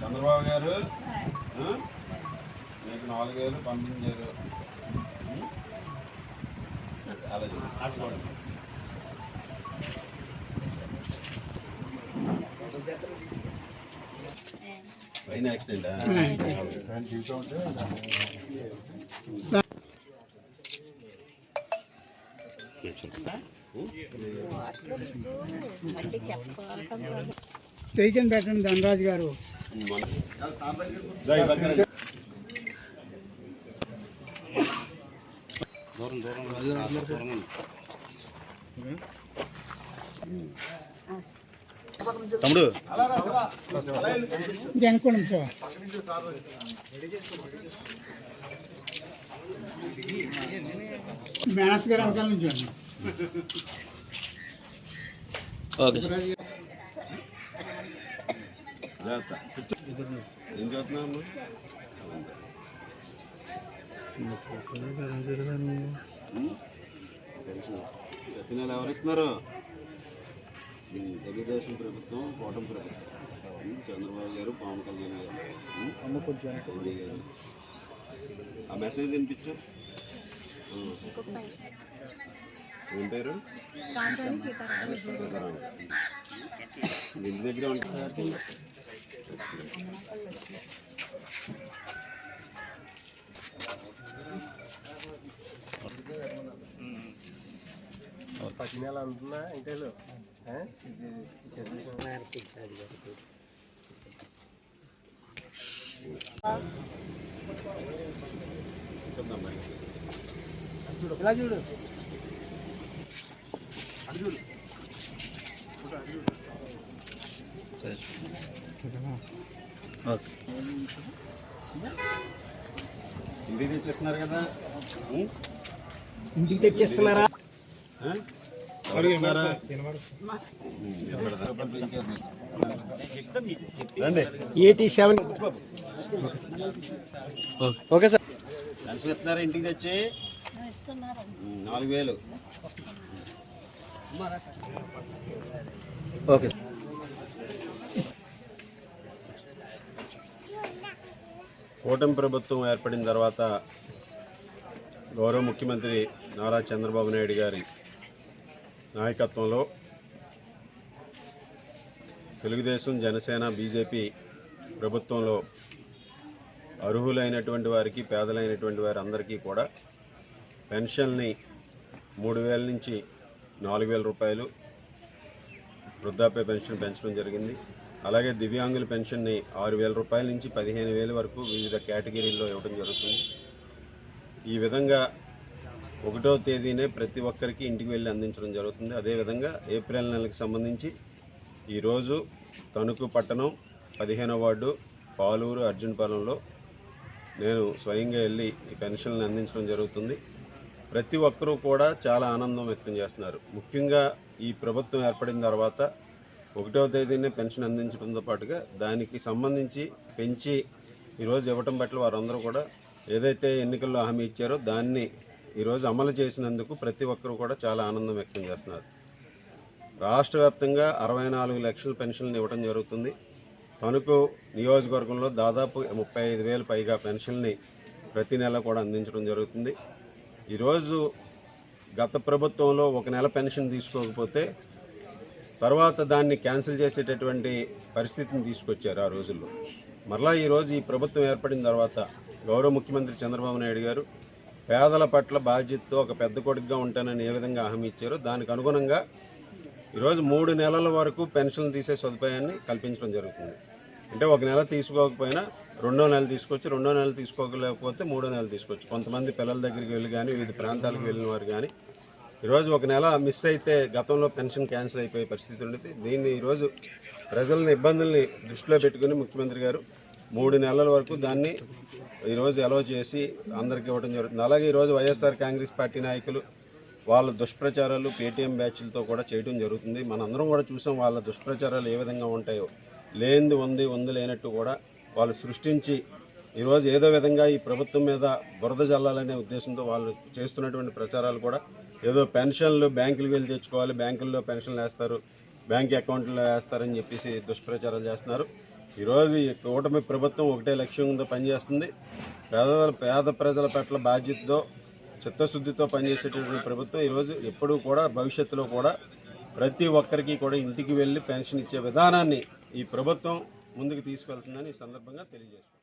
చంద్రబాబు గారు మీకు నాలుగు పంపించారు. అలాగే పైన యాక్సిడెంటా స్టేషన్ పెట్టండి ధనరాజు గారు రా, ఈ పక్కన రండి. తమ్ముడు. ఇది అనుకోండి సార్ మేనత్ గారు వెనకాల నుంచి జాగ్రత్త. ఏం నెల ఎవరు ఇస్తున్నారు తెలుగుదేశం ప్రభుత్వం కూటమి ప్రభుత్వం చంద్రబాబు గారు పవన్ కళ్యాణ్ గారు మోడీ గారు. ఆ మెసేజ్ వినిపించు. ఏం పేరు? ఇంటి దగ్గర ఉంటారు పది నెలలు అంటున్నా ఇంటేలు ఇలా చూడు. ఇంటికి తెచ్చేస్తున్నారు కదా? ఇంటికి తెచ్చేస్తున్నారా? Eighty seven. ఓకే. సార్. ఇస్తున్నారా ఇంటికి తెచ్చి. నాలుగు వేలు. ఓకే. కూటమి ప్రభుత్వం ఏర్పడిన తర్వాత గౌరవ ముఖ్యమంత్రి నారా చంద్రబాబు నాయుడు గారి నాయకత్వంలో తెలుగుదేశం జనసేన బీజేపీ ప్రభుత్వంలో అర్హులైనటువంటి వారికి పేదలైనటువంటి వారి అందరికీ కూడా పెన్షన్ని మూడు వేల నుంచి నాలుగు వేల రూపాయలు వృద్ధాప్య పెన్షన్ పెంచడం జరిగింది. అలాగే దివ్యాంగుల పెన్షన్ని ఆరు వేల రూపాయల నుంచి పదిహేను వేల వరకు వివిధ కేటగిరీల్లో ఇవ్వడం జరుగుతుంది. ఈ విధంగా ఒకటో తేదీనే ప్రతి ఒక్కరికి ఇంటికి వెళ్ళి అందించడం జరుగుతుంది. అదేవిధంగా ఏప్రిల్ నెలకు సంబంధించి ఈరోజు తణుకు పట్టణం పదిహేనో వార్డు పాలూరు అర్జున్పాలెంలో నేను స్వయంగా వెళ్ళి ఈ పెన్షన్లను అందించడం జరుగుతుంది. ప్రతి ఒక్కరూ కూడా చాలా ఆనందం వ్యక్తం చేస్తున్నారు. ముఖ్యంగా ఈ ప్రభుత్వం ఏర్పడిన తర్వాత ఒకటో తేదీనే పెన్షన్ అందించడంతో పాటుగా దానికి సంబంధించి పెంచి ఈరోజు ఇవ్వటం పట్ల వారందరూ కూడా ఏదైతే ఎన్నికల్లో హామీ ఇచ్చారో దాన్ని ఈరోజు అమలు చేసినందుకు ప్రతి ఒక్కరూ కూడా చాలా ఆనందం వ్యక్తం చేస్తున్నారు. రాష్ట్ర వ్యాప్తంగా అరవై నాలుగు లక్షల పెన్షన్లు ఇవ్వడం జరుగుతుంది. తణుకు నియోజకవర్గంలో దాదాపు ముప్పై ఐదు వేలు పైగా పెన్షన్ని ప్రతి నెల కూడా అందించడం జరుగుతుంది. ఈరోజు గత ప్రభుత్వంలో ఒక నెల పెన్షన్ తీసుకోకపోతే తర్వాత దాన్ని క్యాన్సిల్ చేసేటటువంటి పరిస్థితిని తీసుకొచ్చారు ఆ రోజుల్లో. మరలా ఈరోజు ఈ ప్రభుత్వం ఏర్పడిన తర్వాత గౌరవ ముఖ్యమంత్రి చంద్రబాబు నాయుడు గారు పేదల పట్ల బాధ్యతతో ఒక పెద్ద కొడుకుగా ఉంటానని ఏ విధంగా హామీ ఇచ్చారో దానికి అనుగుణంగా ఈరోజు మూడు నెలల వరకు పెన్షన్ తీసే సదుపాయాన్ని కల్పించడం జరుగుతుంది. అంటే ఒక నెల తీసుకోకపోయినా రెండో నెల తీసుకోవచ్చు రెండో నెల తీసుకోలేకపోతే మూడో నెల తీసుకోవచ్చు కొంతమంది పిల్లల దగ్గరికి వెళ్ళి కానీ వివిధ ప్రాంతాలకు వెళ్ళిన వారు కానీ ఈరోజు ఒక నెల మిస్ అయితే గతంలో పెన్షన్ క్యాన్సిల్ అయిపోయే పరిస్థితి ఉండేది. దీన్ని ఈరోజు ప్రజలను ఇబ్బందుల్ని దృష్టిలో పెట్టుకుని ముఖ్యమంత్రి గారు మూడు నెలల వరకు దాన్ని ఈరోజు అలవ్ చేసి అందరికీ ఇవ్వడం జరుగుతుంది. అలాగే ఈరోజు వైఎస్ఆర్ కాంగ్రెస్ పార్టీ నాయకులు వాళ్ళ దుష్ప్రచారాలు పేటీఎం బ్యాచ్లతో కూడా చేయడం జరుగుతుంది. మనందరం కూడా చూసాం వాళ్ళ దుష్ప్రచారాలు ఏ విధంగా ఉంటాయో. లేనిది ఉంది ఉంది లేనట్టు కూడా వాళ్ళు సృష్టించి ఈరోజు ఏదో విధంగా ఈ ప్రభుత్వం మీద బురద జల్లాలనే ఉద్దేశంతో వాళ్ళు చేస్తున్నటువంటి ప్రచారాలు కూడా ఏదో పెన్షన్లు బ్యాంకులకు వెళ్ళి తెచ్చుకోవాలి బ్యాంకుల్లో పెన్షన్లు వేస్తారు బ్యాంక్ అకౌంట్లో వేస్తారని చెప్పేసి దుష్ప్రచారాలు చేస్తున్నారు. ఈరోజు ఈ కూటమి ప్రభుత్వం ఒకటే లక్ష్యంతో పనిచేస్తుంది. పేద పేద ప్రజల పట్ల బాధ్యతతో చిత్తశుద్ధితో పనిచేసేటటువంటి ప్రభుత్వం ఈరోజు ఎప్పుడూ కూడా భవిష్యత్తులో కూడా ప్రతి ఒక్కరికి కూడా ఇంటికి వెళ్ళి పెన్షన్ ఇచ్చే విధానాన్ని ఈ ప్రభుత్వం ముందుకు తీసుకెళ్తుందని ఈ సందర్భంగా తెలియజేస్తుంది